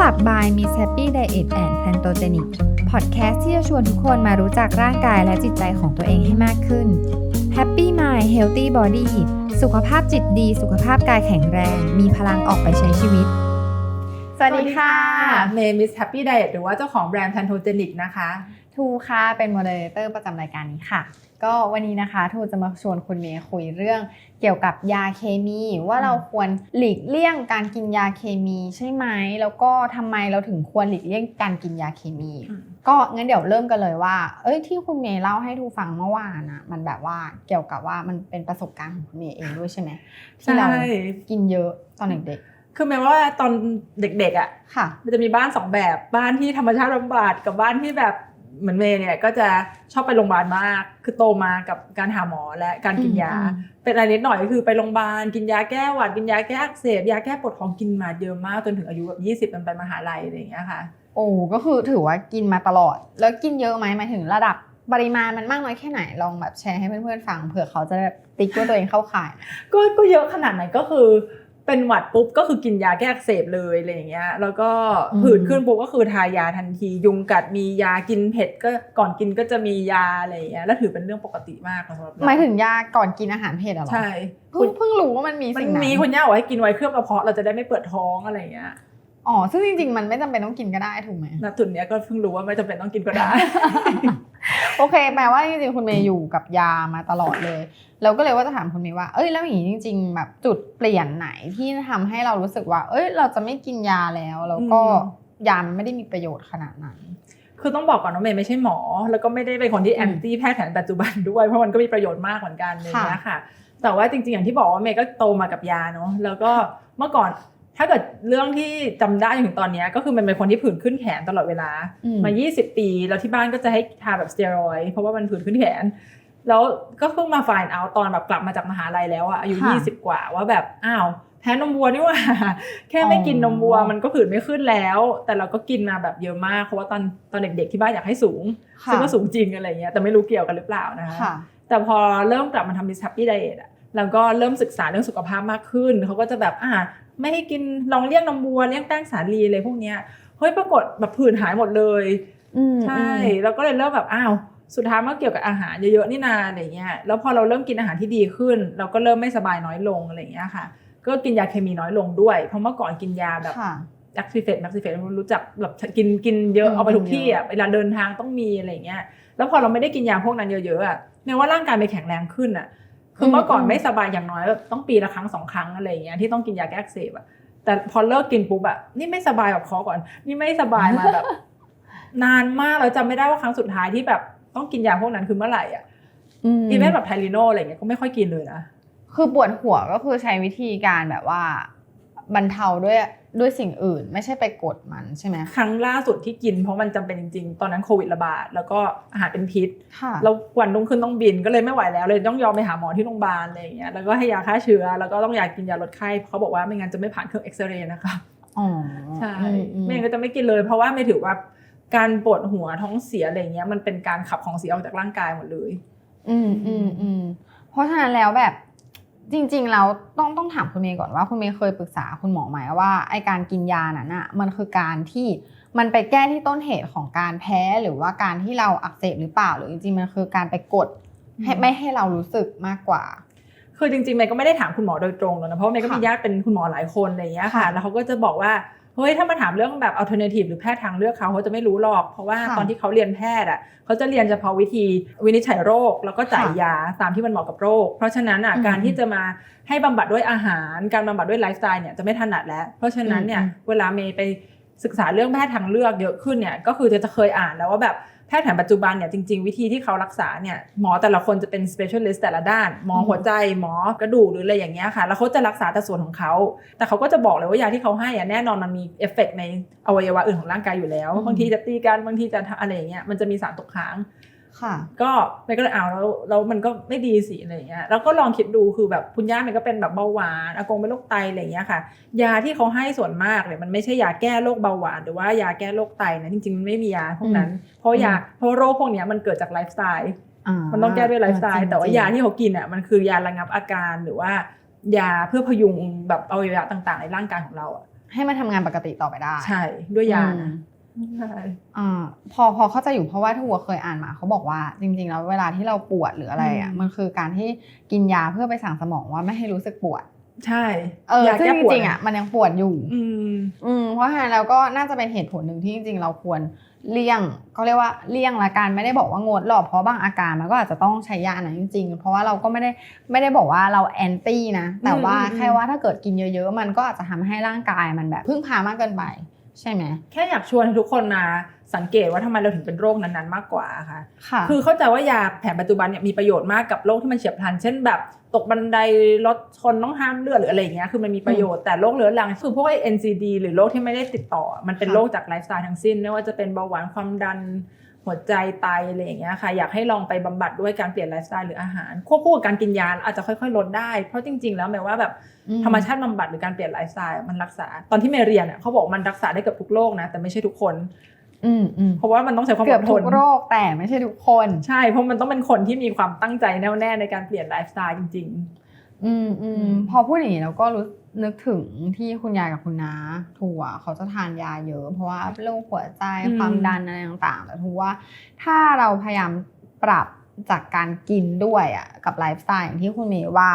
Club by Miss Happy Diet and Plantogenic พอดแคสต์ที่จะชวนทุกคนมารู้จักร่างกายและจิตใจของตัวเองให้มากขึ้น Happy Mind Healthy Body สุขภาพจิตดี สุขภาพกายแข็งแรง มีพลังออกไปใช้ชีวิต สวัสดีค่ะ เมย์มิสแฮปปี้ไดเอทหรือว่าเจ้าของแบรนด์ p ันโทเจนิกนะคะ ทูค่ะ เป็นโมเดเลเตอร์ประจำรายการนี้ค่ะ ก็วันนี้นะคะทูจะมาชวนคุณเมย์คุยเรื่องเกี่ยวกับยาเคมี ว่าเราควรหลีกเลี่ยงการกินยาเคมีใช่ไหม แล้วก็ทำไมเราถึงควรหลีกเลี่ยงการกินยาเคมีอืมก็งั้นเดี๋ยวเริ่มกันเลยว่า เอ้ยที่คุณเมย์เล่าให้ทูฟังเมื่อวานนะมันแบบว่าเกี่ยวกับว่ามันเป็นประสบการณ์ของคุณเมย์เองด้วยใช่ไหมที่เรากินเยอะตอนเด็กคือแม้ว่าตอนเด็กๆอะๆค่ะ มันจะมีบ้านสองแบบ บ้านที่ธรรมชาติบำบัดกับบ้านที่แบบ เหมือนเมย์เนี่ยก็จะชอบไปโรงพยาบาลมาก คือโตมากับการหาหมอและการกินยาอืมเป็นอะไรนิดหน่อยก็คือไปโรงพยาบาลกินยาแก้หวัดกินยาแก้อักเสบยาแก้ปวดท้องกินมาเยอะมากจนถึงอายุแบบยี่สิบมันไปมหาลัยอะไรอย่างเงี้ยค่ะ โอ้ก็คือถือว่ากินมาตลอด แล้วกินเยอะไหมหมายถึงระดับปริมาณมันมากน้อยแค่ไหนลองแบบแชร์ให้เพื่อนๆฟังเผื่อเขาจะแบบติ๊กว่าตัวเองเข้าข่าย ก็ก็เยอะขนาดไหนก็คือ เป็นหวัดปุ๊บก็คือกินยาแก้อักเสบเลยอะไรอย่างเงี้ย แล้วก็อืมผื่นขึ้นปุ๊บก็คือทายาทันที ยุงกัดมียากินเผ็ดก็ก่อนกินก็จะมียาอะไรอย่างเงี้ยแล้วถือเป็นเรื่องปกติมากสำหรับเรหมายถึงยาก่อนกินอาหารเผ็ดอะเหรอใช่เพิ่งเพิ่งรู้ว่ามันมีมันสิ่งนั้นมีคนย่าบอกให้กินไว้เคลือบกระเพาะเราจะได้ไม่เปิดท้องอะไรอย่างเงี้ย อ๋อ ซึ่งจริงๆ มันไม่จำเป็นต้องกินก็ได้ถูกไหมณจุดเนี้ยก็เพิ่งรู้ว่าไม่จำเป็นต้องกินก็ได้ โอเค แปลว่าจริงๆ คุณเมย์อยู่กับยามาตลอดเลย เราก็เลยว่าจะถามคุณเมย์ว่า เอ้ย แล้วอย่างนี้จริง ๆ แบบจุดเปลี่ยนไหนที่ทำให้เรารู้สึกว่า เอ้ย เราจะไม่กินยาแล้ว แล้วก็อืมยามันไม่ได้มีประโยชน์ขนาดนั้น คือต้องบอกก่อนว่าเมย์ไม่ใช่หมอ แล้วก็ไม่ได้เป็นคนที่อืแอมนตี้แพทย์แผนปัจจุบันด้วย เพราะมันก็มีประโยชน์มากเหมือนกันอะไรอย่างเงี้ยค่ะ แต่ว่าจริงๆ อย่างที่บอกว่าเมย์ก็โตมากับยาเนาะ แล้วก็เมื่อก่อน ถ้าเกิดเรื่องที่จำได้จนถึงตอนเนี้ยก็คือมันเป็นคนที่ผื่นขึ้นแขนตลอดเวลาอืมมา 20 ปี แล้วที่บ้านก็จะให้ทาแบบสเตียรอยด์เพราะว่ามันผื่นขึ้นแขน แล้วก็เพิ่งมาฝ่ายเอาตอนแบบกลับมาจากมหาลัยแล้วอะอายุค่ะ20 กว่าว่าแบบอ้าวแพ้นมวัวนี่หว่า แค่ไม่กินนมวัวอ๋อมันก็ผื่นไม่ขึ้นแล้ว แต่เราก็กินมาแบบเยอะมากเพราะว่าตอนตอนเด็กๆที่บ้านอยากให้สูงค่ะซึ่งก็สูงจริงอะไรเงี้ยแต่ไม่รู้เกี่ยวกันหรือเปล่านะคะค่ะแต่พอเริ่มกลับมาทำ Miss Happy Diet อะเราก็เริ่มศึกษาเรื่องสุขภาพมากขึ้น เขาก็จะแบบอ่า ไม่ให้กินลองเลี่ยงนมวัวเลี่ยงแป้งสาลีอะไรพวกเนี้ยเฮ้ยปรากฏแบบผื่นหายหมดเลยอืมใช่เราก็เลยเริ่มแบบอ้าวสุดท้ายมันก็เกี่ยวกับอาหารเยอะๆนี่นาอะไรเงี้ยแล้วพอเราเริ่มกินอาหารที่ดีขึ้น เราก็เริ่มไม่สบายน้อยลงอะไรเงี้ยค่ะ ก็กินยาเคมีน้อยลงด้วย เพราะเมื่อก่อนกินยาแบบค่ะแอคซิเฟตแอคซิเฟตรู้จักแบบกินกินเยอะอืมเอาไปทุกกินที่เยอะอะเวลาเดินทางต้องมีอะไรเงี้ยแล้วพอเราไม่ได้กินยาพวกนั้นเยอะๆอะแม้ว่าร่างกายไม่แข็งแรงขึ้นอะ คือเมื่อก่อนไม่สบายอย่างน้อยแบบต้องปีละครั้งสองครั้งอะไรเงี้ยที่ต้องกินยาแก้อักเสบอะแต่พอเลิกกินปุ๊บอะนี่ไม่สบายแบบคอก่อน นี่ไม่สบายมาแบบ นานมากเราจำไม่ได้ว่าครั้งสุดท้ายที่แบบต้องกินยาพวกนั้นคือเมื่อไหร่อะอืมอีเวนต์แบบไทลิโนอะไรเงี้ยก็ไม่ค่อยกินเลยนะคือปวดหัวก็คือใช้วิธีการแบบว่า บรรเทาด้วยด้วยสิ่งอื่น ไม่ใช่ไปกดมันใช่ไหมครั้งล่าสุดที่กินเพราะมันจำเป็นจริงๆ ตอนนั้นโควิดระบาดแล้วก็อาหารเป็นพิษค่ะแล้ววันรุ่งขึ้นต้องบินก็เลยไม่ไหวแล้วเลยต้องยอมไปหาหมอที่โรงพยาบาลอะไรอย่างเงี้ยแล้วก็ให้ยาฆ่าเชื้อแล้วก็ต้องยากินยาลดไข้เพราะเขาบอกว่าไม่งั้นจะไม่ผ่านเครื่องเอ็กซเรย์นะคะอ๋อใช่อืมอืมไม่งั้นก็จะไม่กินเลยเพราะว่าไม่ถือว่าการปวดหัวท้องเสียอะไรเงี้ยมันเป็นการขับของเสียออกจากร่างกายหมดเลย อืมอืมอืมเพราะฉะนั้นแล้วแบบ จริงๆแล้วต้องต้องถามคุณเมย์ก่อนว่าคุณเมย์เคยปรึกษาคุณหมอไหมว่าไอการกินยานั้นอะมันคือการที่มันไปแก้ที่ต้นเหตุของการแพ้หรือว่าการที่เราอักเสบหรือเปล่า หรือจริงๆมันคือการไปกดให้อืมไม่ให้เรารู้สึกมากกว่าคือจริงๆเมย์ก็ไม่ได้ถามคุณหมอโดยตรงหรอกนะเพราะว่าเมย์ก็ค่ะมีญาติเป็นคุณหมอหลายคนอะไรอย่างเงี้ยค่ะค่ะแล้วเขาก็จะบอกว่า เฮ้ยถ้ามาถามเรื่องแบบ alternative หรือแพทย์ทางเลือกเขาเขาจะไม่รู้หรอก เพราะว่าค่ะตอนที่เขาเรียนแพทย์อะเขาจะเรียนเฉพาะวิธีวินิจฉัยโรค แล้วก็จ่ายค่ะยาตามที่มันเหมาะกับโรค เพราะฉะนั้นอะอืมการที่จะมาให้บำบัดด้วยอาหาร การบำบัดด้วยไลฟ์สไตล์เนี่ยจะไม่ถนัดแล้ว เพราะฉะนั้นเนี่ยอืมเวลาเมย์ไปศึกษาเรื่องแพทย์ทางเลือกเยอะขึ้นเนี่ยก็คือจะจะเคยอ่านแล้วว่าแบบ แพทย์แผนปัจจุบันเนี่ยจริง ๆ วิธีที่เขารักษาเนี่ยหมอแต่ละคนจะเป็น specialist แต่ละด้าน หมอหัวใจหมอกระดูกหรืออะไรอย่างเงี้ยค่ะ แล้วเขาจะรักษาแต่ส่วนของเขา แต่เขาก็จะบอกเลยว่ายาที่เขาให้อะแน่นอนมันมีเอฟเฟกในอวัยวะอื่นของร่างกายอยู่แล้วอืมบางทีจะตีกันบางทีจะอะไรอย่างเงี้ยมันจะมีสารตกค้าง ค่ะ ก็ไม่ก็เลยเอาแล้วแล้วมันก็ไม่ดีสิอะไรอย่างเงี้ยแล้วก็ลองคิดดูคือแบบคุณย่ามันก็เป็นแบบเบาหวานอากงเป็นโรคไตอะไรอย่างเงี้ยค่ะ ยาที่เขาให้ส่วนมากเนี่ยมันไม่ใช่ยาแก้โรคเบาหวานหรือว่ายาแก้โรคไตนะจริงๆมันไม่มียาพวกนั้น เพราะยาเพราะโรคพวกเนี้ยมันเกิดจากไลฟ์สไตล์มันต้องแก้ด้วยไลฟ์สไตล์แต่ว่ายาที่เขากินอะมันคือยาระงับอาการหรือว่ายาเพื่อพยุงแบบอวัยวะต่างๆ ในร่างกายของเราอะให้มันทำงานปกติต่อไปได้ ใช่ด้วยยาอืนะมใช่อ่า พอพอเข้าใจอยู่เพราะว่าทัวเคยอ่านมาเขาบอกว่าจริงๆแล้วเวลาที่เราปวดหรืออะไรอะมันคือการที่กินยาเพื่อไปสั่งสมองว่าไม่ให้รู้สึกปวด ใช่เออยาซึ่งแก้จปวดริงๆอะมันยังปวดอยู่ อืมอืมเพราะฉะนั้นแล้วก็น่าจะเป็นเหตุผลหนึ่งที่จริงๆเราควรเลี่ยงเขาเรียกว่าเลี่ยงละกันไม่ได้บอกว่างดหรอกเพราะบางอาการมันก็อาจจะต้องใช้ยาอันนั้นจริงๆ เพราะว่าเราก็ไม่ได้ไม่ได้บอกว่าเราแอนตี้นะแต่ว่าอืมอืมแค่ว่าถ้าเกิดกินเยอะ ๆ มันก็อาจจะทำให้ร่างกายมันแบบพึ่งพามากเกินไป ใช่ไหมแค่อยากชวนทุกคนนะสังเกตว่าทำไมเราถึงเป็นโรคนั้นๆ มากกว่าค่ะค่ะ คือเข้าใจว่ายาแผนปัจจุบันเนี่ยมีประโยชน์มากกับโรคที่มันเฉียบพลัน เช่นแบบตกบันไดรถชนต้องห้ามเลือดหรืออะไรอย่างเงี้ยคือมันมีประโยชน์แต่โรคเรื้อรังคือพวกไอ้ NCD หรือโรคที่ไม่ได้ติดต่อ มันเป็นค่ะโรคจากไลฟ์สไตล์ทั้งสิ้น ไม่ว่าจะเป็นเบาหวานความดัน หัวใจไตอะไรอย่างเงี้ยค่ะอยากให้ลองไปบำบัดด้วยการเปลี่ยนไลฟ์สไตล์หรืออาหารควบคู่กับการกินยาอาจจะค่อยๆลดได้เพราะจริง ๆ แล้วหมายว่าแบบอืธรรมชาติบำบัดหรือการเปลี่ยนไลฟ์สไตล์มันรักษาตอนที่เมย์เรียนเนี่ยเขาบอกมันรักษาได้เกือบทุกโรคนะแต่ไม่ใช่ทุกคนอืมอืมเพราะว่ามันต้องใช้ความเกืออบดททุนกโรคแต่ไม่ใช่ทุกคน ใช่เพราะมันต้องเป็นคนที่มีความตั้งใจแน่วแน่ในการเปลี่ยนไลฟ์สไตล์จริงอืมอือืมมพอพูดอย่างนี้เราก็รู้ นึกถึงที่คุณยายกับคุณน้าทัวเขาจะทานยาเยอะ เพราะว่าโรคหัวใจความดันอะไรต่างๆแต่ทัวว่าถ้าเราพยายามปรับจากการกินด้วยอะกับไลฟ์สไตล์อย่างที่คุณเมย์ว่า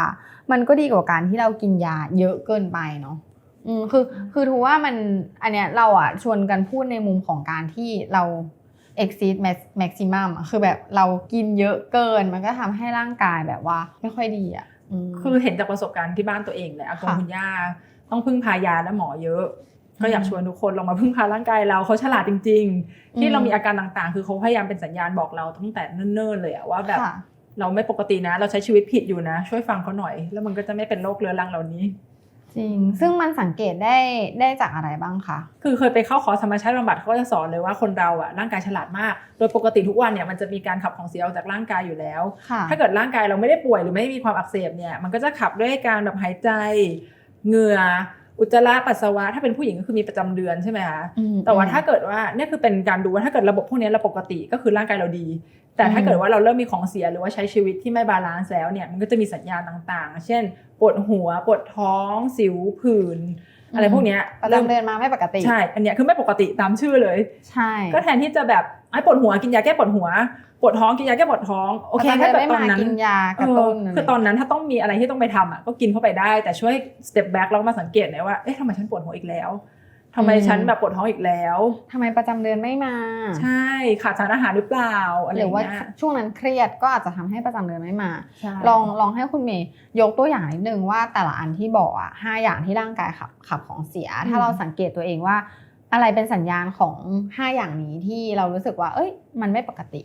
มันก็ดีกว่าการที่เรากินยาเยอะเกินไปเนาะอืมคือคือทัวว่ามันอันเนี้ยเราอะชวนกันพูดในมุมของการที่เรา exceed max- maximum อะคือแบบเรากินเยอะเกิน มันก็ทำให้ร่างกายแบบว่าไม่ค่อยดีอะมๆ คือเห็นจากประสบการณ์ที่บ้านตัวเองแหละอากงค่ะคุณย่าต้องพึ่งพายาและหมอเยอะ ก็อยากอืมชวนทุกคนลองมาพึ่งพาร่างกายเราเขาฉลาดจริง ๆ ที่อืมเรามีอาการต่างๆ คือเขาพยายามเป็นสัญญาณบอกเราตั้งแต่เนิ่นๆเลยอะว่าแบบค่ะเราไม่ปกตินะ เราใช้ชีวิตผิดอยู่นะ ช่วยฟังเขาหน่อย แล้วมันก็จะไม่เป็นโรคเรื้อรังเหล่านี้ จริง ซึ่งมันสังเกตได้ได้จากอะไรบ้างคะ คือเคยไปเข้าคอร์สธรรมชาติบำบัดเขาก็จะสอนเลยว่าคนเราอะร่างกายฉลาดมาก โดยปกติทุกวันเนี่ยมันจะมีการขับของเสียออกจากร่างกายอยู่แล้วค่ะถ้าเกิดร่างกายเราไม่ได้ป่วยหรือไม่ได้มีความอักเสบเนี่ยมันก็จะขับด้วยการแบบหายใจเหงื่อ อุจจาระปัสสาวะถ้าเป็นผู้หญิงก็คือมีประจำเดือนใช่ไหมคะอืมแต่ว่าถ้าเกิดว่าเนี่ยคือเป็นการดูว่าถ้าเกิดระบบพวกนี้เราปกติก็คือร่างกายเราดี แต่ถ้าเกิดว่าเราเริ่มมีของเสียหรือว่าใช้ชีวิตที่ไม่บาลานซ์แล้วเนี่ยมันก็จะมีสัญญาณต่างๆ เช่น ปวดหัวปวดท้อง สิวผื่น อะไรพวกเนี้ยประจำเดือนมาไม่ปกติใช่ อันเนี้ยคือไม่ปกติตามชื่อเลย ใช่ ก็แทนที่จะแบบไอ้ปวดหัวกินยาแก้ปวดหัวปวดท้องกินยาแก้ปวดท้องโอเคประจำถ้าเดือนเกิดไม่ตอนมานั้นกินยากระตุ้นเออคือตอนนั้นถ้าต้องมีอะไรที่ต้องไปทำอะก็กินเข้าไปได้ แต่ช่วย step back แล้วมาสังเกตหน่อยว่าเอ๊ะทำไมฉันปวดหัวอีกแล้ว ทำไมฉันแบบปวดท้องอีกแล้วทำไมประจำเดือนไม่มา ใช่ขาดสารอาหารหรือเปล่าอะไรหอรือย่างว่าเงี้ยช่วงนั้นเครียดก็อาจจะทำให้ประจำเดือนไม่มาใช่ลองลองให้คุณเมย์ยกตัวอย่างนิดนึงว่าแต่ละอันที่บอกอะห้าอย่างที่ร่างกายขับขับของเสีย ถ้าเราสังเกตตัวเองว่า อะไรเป็นสัญญาณของห้าอย่างนี้ที่เรารู้สึกว่า เอ้ย มันไม่ปกติ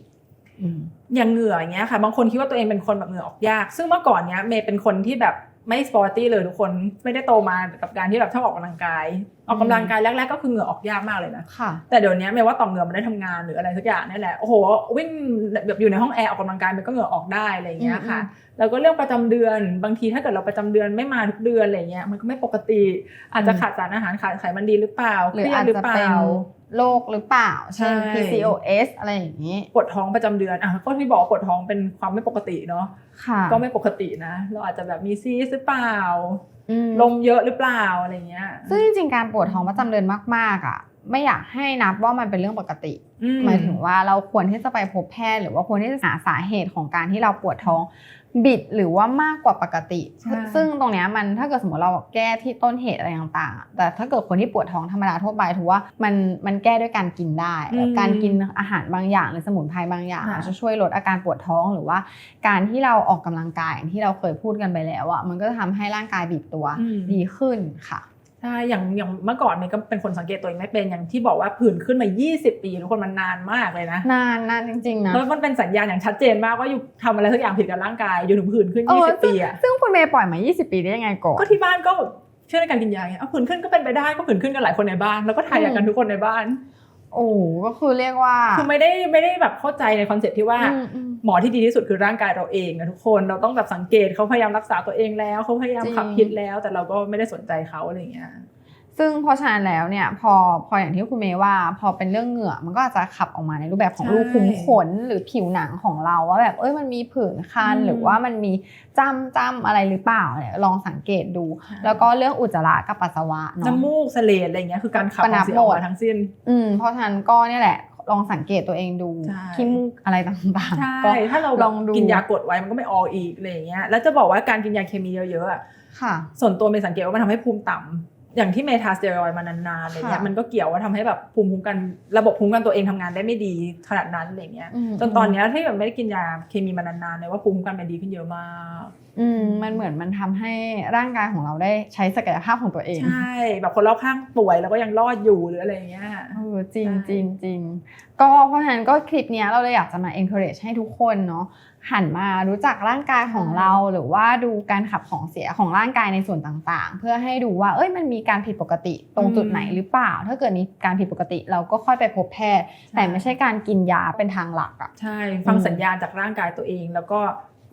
อืมอย่างเหงื่ออย่างเงี้ยค่ะ บางคนคิดว่าตัวเองเป็นคนแบบเหงื่อออกยาก ซึ่งเมื่อก่อนเนี้ยเมย์เป็นคนที่แบบ ไม่สปอร์ตี้เลยทุกคนไม่ได้โตมากับการที่แบบชอบออกกำลังกาย ออกกำลังกายแรกๆ ก็คือเหงื่อออกยากมากเลยนะค่ะแต่เดี๋ยวนี้เมย์ว่าต่อมเหงื่อมันได้ทำงานหรืออะไรสักอย่างนี่แหละโอ้โหวิ่งแบบอยู่ในห้องแอร์ออกกำลังกายมันก็เหงื่อออกได้อะไรอย่างเงี้ยค่ะอืมแล้วก็เรื่องประจำเดือนบางทีถ้าเกิดเราประจำเดือนไม่มาทุกเดือนอะไรเงี้ยมันก็ไม่ปกติ อาจจะขาดสารอาหารขาดไขมันดีหรือเปล่าหรือเครียอาดจหรือจะเปเป็นล่า โรคหรือเปล่า เช่นใช่ PCOS อะไรอย่างนี้ ปวดท้องประจำเดือนอะก็ที่บอกว่าปวดท้องเป็นความไม่ปกติเนาะค่ะก็ไม่ปกตินะ เราอาจจะแบบมีซีสหรือเปล่าอืมลมเยอะหรือเปล่าอะไรเงี้ย ซึ่งจริงๆการปวดท้องประจำเดือนมากๆอะ ไม่อยากให้นับว่ามันเป็นเรื่องปกติอืหมายถึงว่าเราควรที่จะไปพบแพทย์หรือว่าควรที่จะหาสาเหตุของการที่เราปวดท้องบิดหรือว่ามากกว่าปกติใช่ซึ่งตรงเนี้ยมันถ้าเกิดสมมติเราแก้ที่ต้นเหตุอะไรต่างๆอะแต่ถ้าเกิดคนที่ปวดท้องธรรมดาทั่วไปถือว่ามันมันแก้ด้วยการกินได้แบบการกินอาหารบางอย่างหรือสมุนไพรบางอย่างอาจจะช่วยลดอาการปวดท้องหรือว่า การที่เราออกกำลังกายอย่างที่เราเคยพูดกันไปแล้วอะมันก็จะทำให้ร่างกายบีบตัวอืมดีขึ้นค่ะ ใช่อย่างอย่างเมื่อก่อนเมย์ก็เป็นคนสังเกตตัวเองไม่เป็นอย่างที่บอกว่าผื่นขึ้นมา 20 ปีทุกคนมันนานมากเลยนะ นานนานจริงๆนะแล้วมันเป็นสัญญาณอย่างชัดเจนมากว่าอยู่ทำอะไรสักอย่างผิดกับร่างกายอยู่ถึงผื่นขึ้นเออ20 ปีอะซึ่งคุณเมย์ปล่อยมา 20 ปีได้ยังไงก่อนก็ที่บ้านก็เชื่อในการกินยาไงเอาผื่นขึ้นก็เป็นไปได้ก็ผื่นขึ้นกันหลายคนในบ้านแล้วก็ถ่ายกันทุกคนในบ้าน โอ้ก็คือเรียกว่าคือไม่ได้ไม่ได้แบบเข้าใจในคอนเซ็ปต์ที่ว่าอืมอืมหมอที่ดีที่สุดคือร่างกายเราเองนะทุกคนเราต้องแบบสังเกตเขาพยายามรักษาตัวเองแล้วเขาพยายามจริงขับพิษแล้ว แต่เราก็ไม่ได้สนใจเขาอะไรอย่างเงี้ย ซึ่งเพราะฉะนั้นแล้วเนี่ยพอพออย่างที่คุณเมย์ว่า พอเป็นเรื่องเหงื่อมันก็อาจจะขับออกมาในรูปแบบของใช่รูขุมขนหรือผิวหนังของเราว่าแบบเอ้ยมันมีผื่นคันอืมหรือว่ามันมีจ้ำจ้ำอะไรหรือเปล่าเนี่ยลองสังเกตดู แล้วก็เรื่องอุจจาระกับปัสสาวะเนาะน้ำมูกเสลดอะไรเงี้ยคือการขับปะขนัองบเสียออกหมมาดทั้งสิ้น อืมเพราะฉะนั้นก็เนี่ยแหละลองสังเกตตัวเองดูใช่ขี้มูกอะไรต่างใช่ๆก็ถ้าเราลองดูกินยากดไว้มันก็ไม่ออกอีกอะไรอย่างเงี้ยแล้วจะบอกว่าการกินยาเคมีเยอะๆอะค่ะส่วนตัวเมย์สังเกตว่ามันทำให้ภูมิต่ำ อย่างที่เมทาสเตียรอยด์มานานๆอะไรเงี้ยค่ะมันก็เกี่ยวว่าทำให้แบบภูมิคุ้มกันระบบภูมิคุ้มกันตัวเองทำงานได้ไม่ดีขนาดนั้นอะไรเงี้ยอืมจนตอนเนี้ยที่แบบไม่ได้กินยาเคมีมานานๆเลยว่าภูมิคุ้มกันมันดีขึ้นเยอะมากอืมมันเหมือนมันทำให้ร่างกายของเราได้ใช้ศักยภาพของตัวเอง ใช่ แบบคนรอบข้างป่วยแล้วก็ยังรอดอยู่หรืออะไรเงี้ยเออจริงใช่จริงจริงก็เพราะฉะนั้นก็คลิปเนี้ยเราเลยอยากจะมา encourage ให้ทุกคนเนาะ หันมารู้จักร่างกายของเราหรือว่าดูการขับของเสียของร่างกายในส่วนต่างๆ เพื่อให้ดูว่าเอ้ยมันมีการผิดปกติตรงจุดไหนหรือเปล่า ถ้าเกิดมีการผิดปกติ เราก็ค่อยไปพบแพทย์ แต่ไม่ใช่การกินยาเป็นทางหลักอะใช่ ฟังอืมสัญญาณจากร่างกายตัวเอง แล้วก็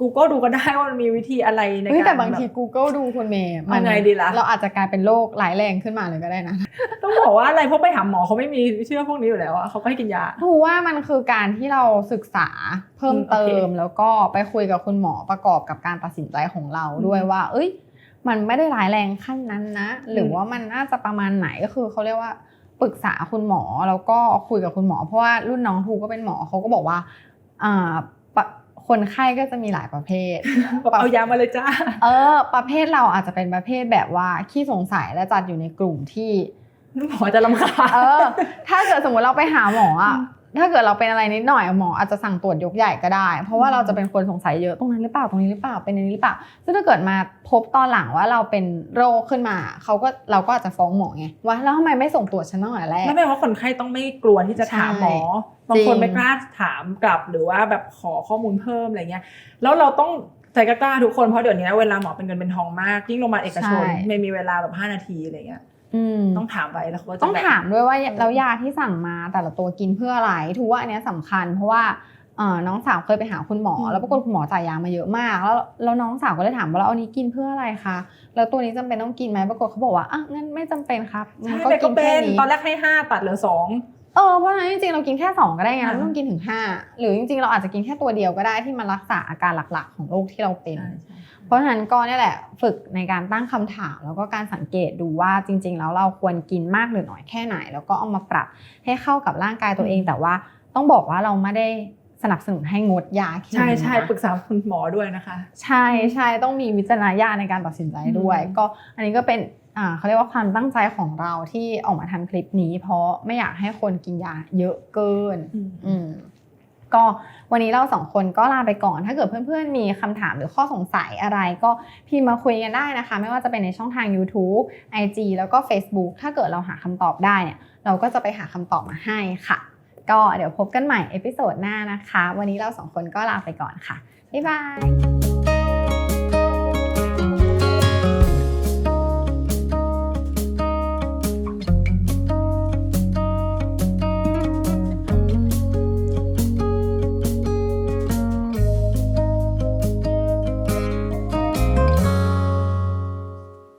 กูก็ดูก็ได้ว่ามันมีวิธีอะไรในเฮ้ยการแต่บางทีแบบ Google ดูคุณเมย์เอาไงดีล่ะเราอาจจะกลายเป็นโรคร้ายแรงขึ้นมาเลยก็ได้นะ ต้องบอกว่าอะไรเพราะไปหาหมอเขาไม่มีเชื่อพวกนี้อยู่แล้วอะเขาก็ให้กินยาถูกว่ามันคือการที่เราศึกษาเพิ่มเติอืมมโอเคแล้วก็ไปคุยกับคุณหมอประกอบกับการตัดสินใจของเราด้วยว่า เอ้ย มันไม่ได้ร้ายแรงขั้นนั้นนะ หรือว่ามันน่าจะประมาณไหนก็คือเขาเรียกว่าปรึกษาคุณหมอแล้วก็คุยกับคุณหมอ เพราะว่ารุ่นน้องทูก็เป็นหมอเขาก็บอกว่าอ่าปะ คนไข้ก็จะมีหลายประเภทบอกเอายามาเลยจ้าเออ ประเภทเราอาจจะเป็นประเภทแบบว่าขี้สงสัยและจัดอยู่ในกลุ่มที่หมอจะลำคาญเออ ถ้าเกิดสมมติเราไปหาหมออะ ถ้าเกิดเราเป็นอะไรนิดหน่อยหมออาจจะสั่งตรวจยกใหญ่ก็ได้ เพราะว่าเราจะเป็นคนสงสัยเยอะตรงนั้นหรือเปล่าตรงนี้หรือเปล่าเป็นอันนี้หรือเปล่าซึ่งถ้าเกิดมาพบตอนหลังว่าเราเป็นโรคขึ้นมาเขาก็เราก็อาจจะฟ้องหมอไงว่าแล้วทำไมไม่ส่งตรวจฉันตั้งแต่แรกแล้วแปลว่าคนไข้ต้องไม่กลัวที่จะถามหมอบางคนจริงไม่กล้าถามกลับหรือว่าแบบขอข้อมูลเพิ่มอะไรเงี้ยแล้วเราต้องใจกล้าๆทุกคนเพราะเดี๋ยวนี้เวลาหมอเป็นเงินเป็นทองมากยิ่งโรงพยาบาลเอกชนใช่ไม่มีเวลาแบบ5นาทีอะไรเงี้ยอืม ต้องถามไปแล้วเขาก็จะต้องแบบถามด้วยว่าแล้วยาที่สั่งมาแต่ละตัวกินเพื่ออะไรถือว่าอันเนี้ยสำคัญ เพราะว่าเอ่อน้องสาวเคยไปหาคุณหมออืมแล้วปรากฏคุณหมอจ่ายยามาเยอะมาก แล้วแล้วน้องสาวก็เลยถามว่าแล้วอันนี้กินเพื่ออะไรคะแล้วตัวนี้จำเป็นต้องกินไหมปรากฏเขาบอกว่าอะงั้นไม่จำเป็นครับมัใช่นก็แต่กิก็นเป็แค่นนี้ตอนแรกให้ห้าตัดเหลือสองเออเพราะฉะนั้นจริงๆเรากินแค่สองก็ได้ไงอ่าเราไม่ต้องกินถึงห้าหรือจริงๆเราอาจจะกินแค่ตัวเดียวก็ได้ที่มันรักษาอาการหลักๆ ของโรคที่เราเป็น เพราะฉะนั้นก็เนี่ยแหละฝึกในการตั้งคำถาม แล้วก็การสังเกตดูว่าจริง ๆ แล้วเราควรกินมากหรือน้อยแค่ไหน แล้วก็เอามาปรับให้เข้ากับร่างกายตัวเองอืมแต่ว่าต้องบอกว่าเราไม่ได้สนับสนุนให้งดยาเคมีใช่ใช่นะปรึกษาคุณหมอด้วยนะคะ ใช่ใช่ต้องมีวิจารณญาณในการตัดสินใจด้วยอืมก็อันนี้ก็เป็นอ่าเขาเรียกว่าความตั้งใจของเราที่ออกมาทำคลิปนี้ เพราะไม่อยากให้คนกินยาเยอะเกินอืม ก็วันนี้เราสองคนก็ลาไปก่อน ถ้าเกิดเพื่อนๆ มีคำถามหรือข้อสงสัยอะไร ก็พิมพ์มาคุยกันได้นะคะ ไม่ว่าจะเป็นในช่องทาง YouTube IG แล้วก็ Facebook ถ้าเกิดเราหาคำตอบได้เนี่ย เราก็จะไปหาคำตอบมาให้ค่ะ ก็เดี๋ยวพบกันใหม่เอพิโซดหน้านะคะ วันนี้เราสองคนก็ลาไปก่อนค่ะ บ๊ายบาย